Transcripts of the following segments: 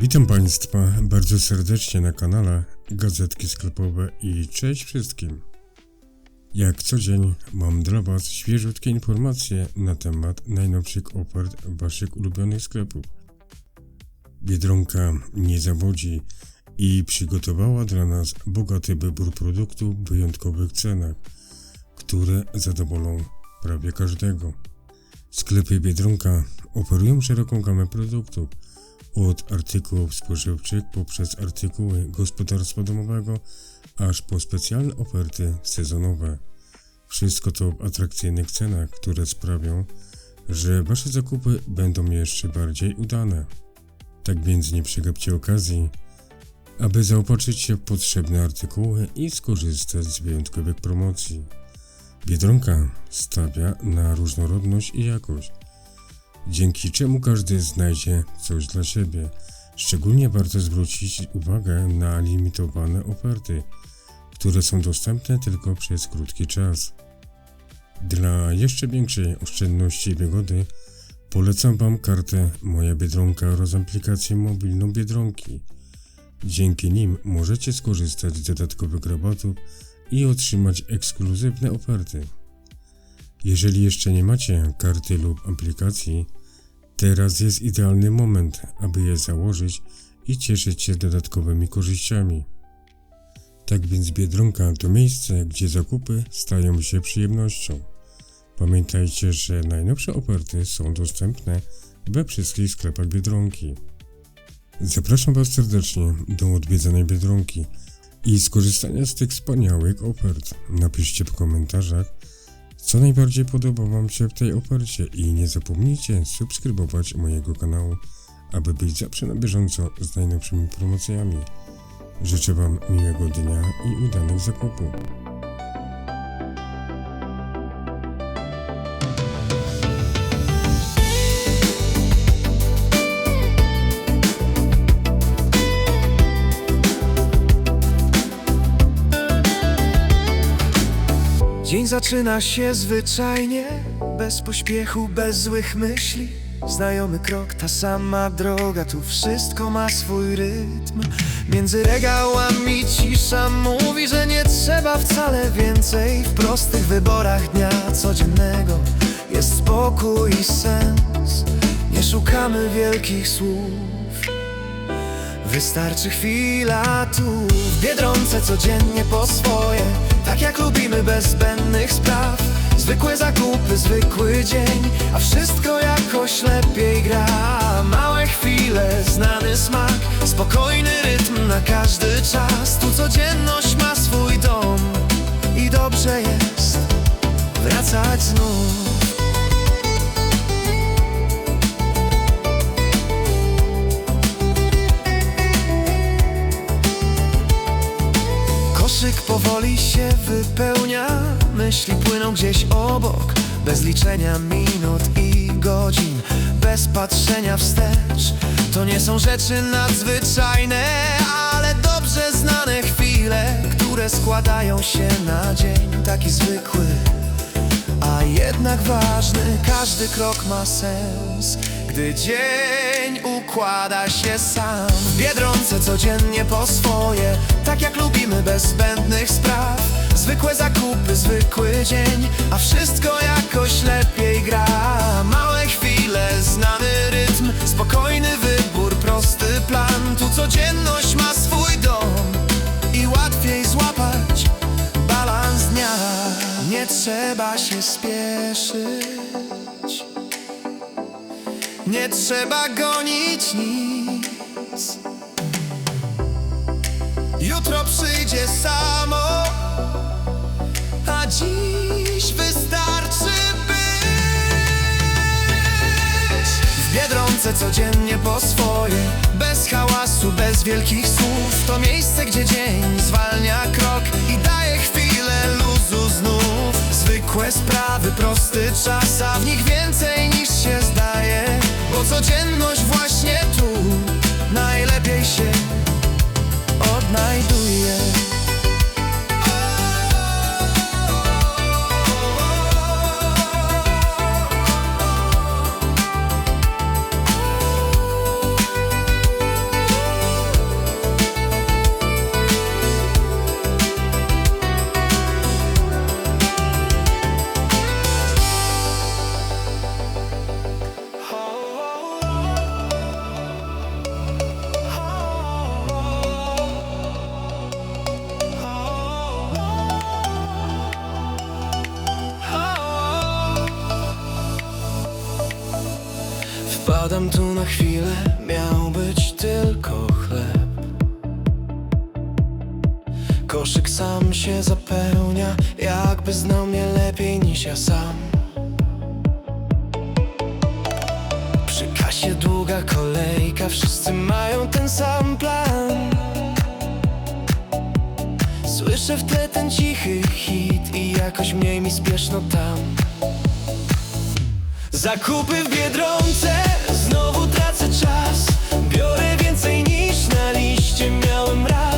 Witam Państwa bardzo serdecznie na kanale Gazetki Sklepowe i cześć wszystkim. Jak co dzień mam dla Was świeżutkie informacje na temat najnowszych ofert Waszych ulubionych sklepów. Biedronka nie zawodzi i przygotowała dla nas bogaty wybór produktów w wyjątkowych cenach, które zadowolą prawie każdego. Sklepy Biedronka oferują szeroką gamę produktów, od artykułów spożywczych poprzez artykuły gospodarstwa domowego, aż po specjalne oferty sezonowe. Wszystko to w atrakcyjnych cenach, które sprawią, że Wasze zakupy będą jeszcze bardziej udane. Tak więc nie przegapcie okazji, aby zaopatrzyć się w potrzebne artykuły i skorzystać z wyjątkowych promocji. Biedronka stawia na różnorodność i jakość dzięki czemu każdy znajdzie coś dla siebie. Szczególnie warto zwrócić uwagę na limitowane oferty, które są dostępne tylko przez krótki czas. Dla jeszcze większej oszczędności i wygody polecam Wam kartę Moja Biedronka oraz aplikację mobilną Biedronki. Dzięki nim możecie skorzystać z dodatkowych rabatów i otrzymać ekskluzywne oferty. Jeżeli jeszcze nie macie karty lub aplikacji, teraz jest idealny moment, aby je założyć i cieszyć się dodatkowymi korzyściami. Tak więc Biedronka to miejsce, gdzie zakupy stają się przyjemnością. Pamiętajcie, że najnowsze oferty są dostępne we wszystkich sklepach Biedronki. Zapraszam Was serdecznie do odwiedzanej Biedronki i skorzystania z tych wspaniałych ofert. Napiszcie w komentarzach, co najbardziej podoba Wam się w tej ofercie i nie zapomnijcie subskrybować mojego kanału, aby być zawsze na bieżąco z najnowszymi promocjami. Życzę Wam miłego dnia i udanych zakupów. Zaczyna się zwyczajnie, bez pośpiechu, bez złych myśli. Znajomy krok, ta sama droga, tu wszystko ma swój rytm. Między regałami cisza mówi, że nie trzeba wcale więcej. W prostych wyborach dnia codziennego jest spokój i sens. Nie szukamy wielkich słów. Wystarczy chwila tu W Biedronce codziennie po swoje Tak jak lubimy bez zbędnych spraw. Zwykłe zakupy, zwykły dzień A wszystko jakoś lepiej gra. Małe chwile, znany smak Spokojny rytm na każdy czas. Tu codzienność ma swój dom I dobrze jest wracać znów powoli się wypełnia Myśli płyną gdzieś obok. Bez liczenia minut i godzin Bez patrzenia wstecz. To nie są rzeczy nadzwyczajne Ale dobrze znane chwile Które składają się na dzień. Taki zwykły a jednak ważny, każdy krok ma sens Gdy dzień układa się sam. Biedronce codziennie po swoje Tak jak lubimy bez zbędnych spraw. Zwykłe zakupy, zwykły dzień A wszystko jakoś lepiej gra. Małe chwile, znany rytm Spokojny wybór, prosty plan. Tu codzienność ma swój dom I łatwiej złapać balans dnia. Nie trzeba się spieszyć Nie trzeba gonić nic. Jutro przyjdzie samo A dziś wystarczy być W Biedronce codziennie po swoje Bez hałasu, bez wielkich słów. To miejsce, gdzie dzień zwalnia krok I daje chwilę luzu znów. Zwykłe sprawy, prosty czas, a w nich więcej niż się zdaje Bo codzienność właśnie tu najlepiej się odnajduje Wpadam tu na chwilę, miał być tylko chleb. Koszyk sam się zapełnia, jakby znał mnie lepiej niż ja sam. Przy kasie długa kolejka, wszyscy mają ten sam plan. Słyszę w tle ten cichy hit i jakoś mniej mi spieszno tam Zakupy w Biedronce, znowu tracę czas. Biorę więcej niż na liście miałem raz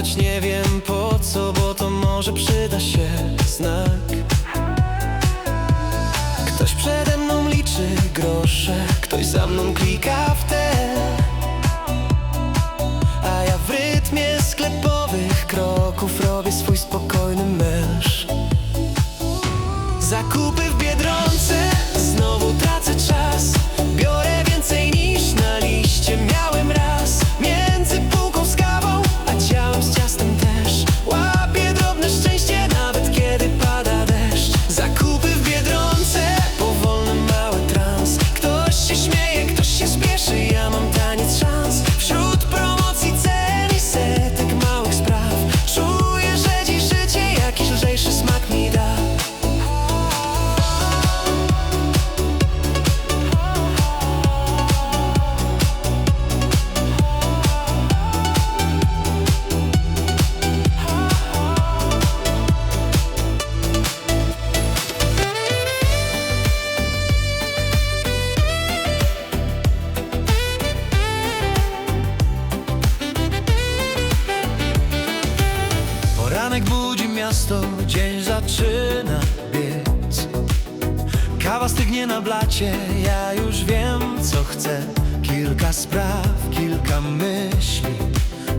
choć nie wiem po co, bo to może przyda się znak. Ktoś przede mną liczy grosze, ktoś za mną klika w te. A ja w rytmie sklepowych kroków robię swój spokojny męż Zakupy Kawa stygnie na blacie, ja już wiem co chcę. Kilka spraw, kilka myśli,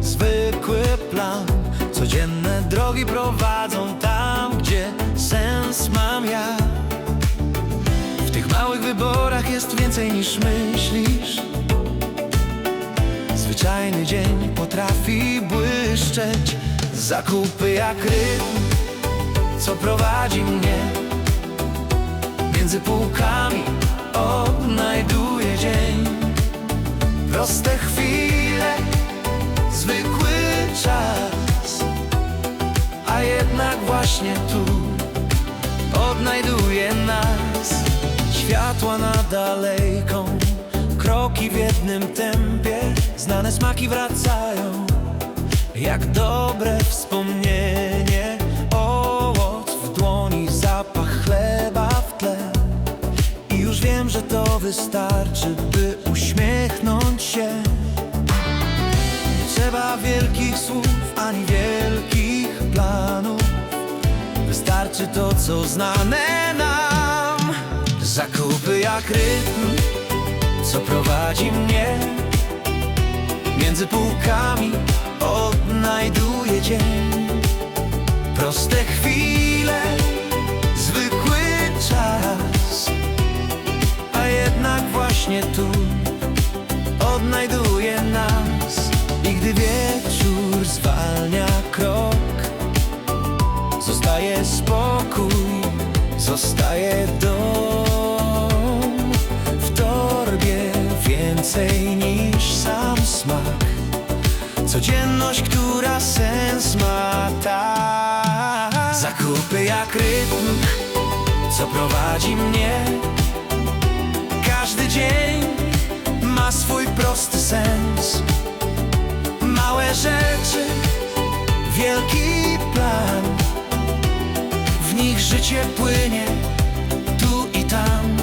zwykły plan. Codzienne drogi prowadzą tam, gdzie sens mam ja. W tych małych wyborach jest więcej niż myślisz. Zwyczajny dzień potrafi błyszczeć. Zakupy jak rytm, co prowadzi mnie Między półkami odnajduję dzień. Proste chwile, zwykły czas A jednak właśnie tu odnajduje nas. Światła nad alejką, kroki w jednym tempie Znane smaki wracają, jak dobre wspomnienie już wiem, że to wystarczy, by uśmiechnąć się. Nie trzeba wielkich słów, ani wielkich planów. Wystarczy to, co znane nam. Zakupy jak rytm, co prowadzi mnie. Między półkami odnajduję dzień właśnie tu odnajduje nas. I gdy wieczór zwalnia krok Zostaje spokój zostaje dom. W torbie więcej niż sam smak. Codzienność, która sens ma tak Zakupy jak rytm, co prowadzi mnie dzień ma swój prosty sens. Małe rzeczy, wielki plan. W nich życie płynie tu i tam